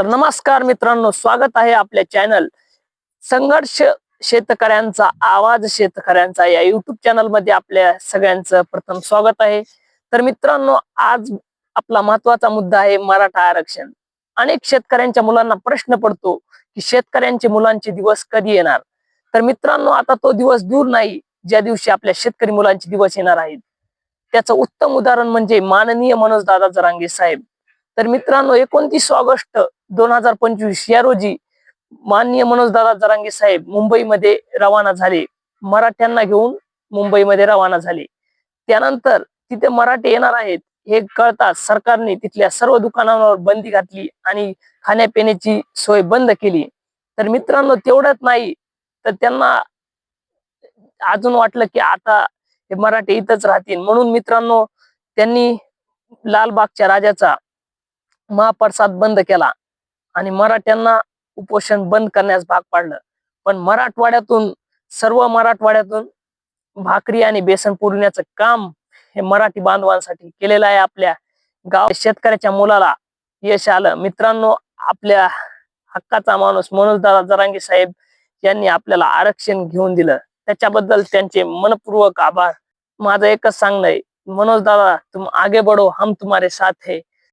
तर नमस्कार मित्रांनो स्वागत आहे आपल्या चॅनल संघर्ष शेतकऱ्यांचा आवाज शेतकऱ्यांचा या युट्यूब चॅनलमध्ये आपल्या सगळ्यांचं प्रथम स्वागत आहे. तर मित्रांनो आज आपला महत्त्वाचा मुद्दा आहे मराठा आरक्षण. अनेक शेतकऱ्यांच्या मुलांना प्रश्न पडतो की शेतकऱ्यांचे मुलांचे दिवस कधी येणार? तर मित्रांनो आता तो दिवस दूर नाही ज्या दिवशी आपल्या शेतकरी मुलांचे दिवस येणार आहेत. त्याचं उत्तम उदाहरण म्हणजे माननीय मनोज दादा जरांगे साहेब. तर मित्रांनो एकोणतीस ऑगस्ट दोन हजार पंचवीस या रोजी माननीय मनोजदादा जरांगे साहेब मुंबईमध्ये रवाना झाले. मराठ्यांना घेऊन मुंबईमध्ये रवाना झाले. त्यानंतर तिथे मराठी येणार आहेत हे कळताच सरकारने तिथल्या सर्व दुकानांवर बंदी घातली आणि खाण्यापिण्याची सोय बंद केली. तर मित्रांनो तेवढ्यात नाही तर त्यांना अजून वाटलं की आता हे मराठी इथंच राहतील. म्हणून मित्रांनो त्यांनी लालबागच्या राजाचा महाप्रसाद बंद केला. आणि मराठ्यांना उपोषण बंद करण्यास भाग पाडलं. पण मराठवाड्यातून सर्व मराठवाड्यातून भाकरी आणि बेसन पुरवण्याचं काम हे मराठी बांधवांसाठी केलेलं आहे. आपल्या गाव शेतकऱ्याच्या मुलाला यश आलं. मित्रांनो आपल्या हक्काचा माणूस मनोजदादा जरांगे साहेब यांनी आपल्याला आरक्षण घेऊन दिलं. त्याच्याबद्दल त्यांचे मनपूर्वक आभार. माझं एकच सांगणं आहे. तुम आगे बढो हम तुम्हारे साथ है.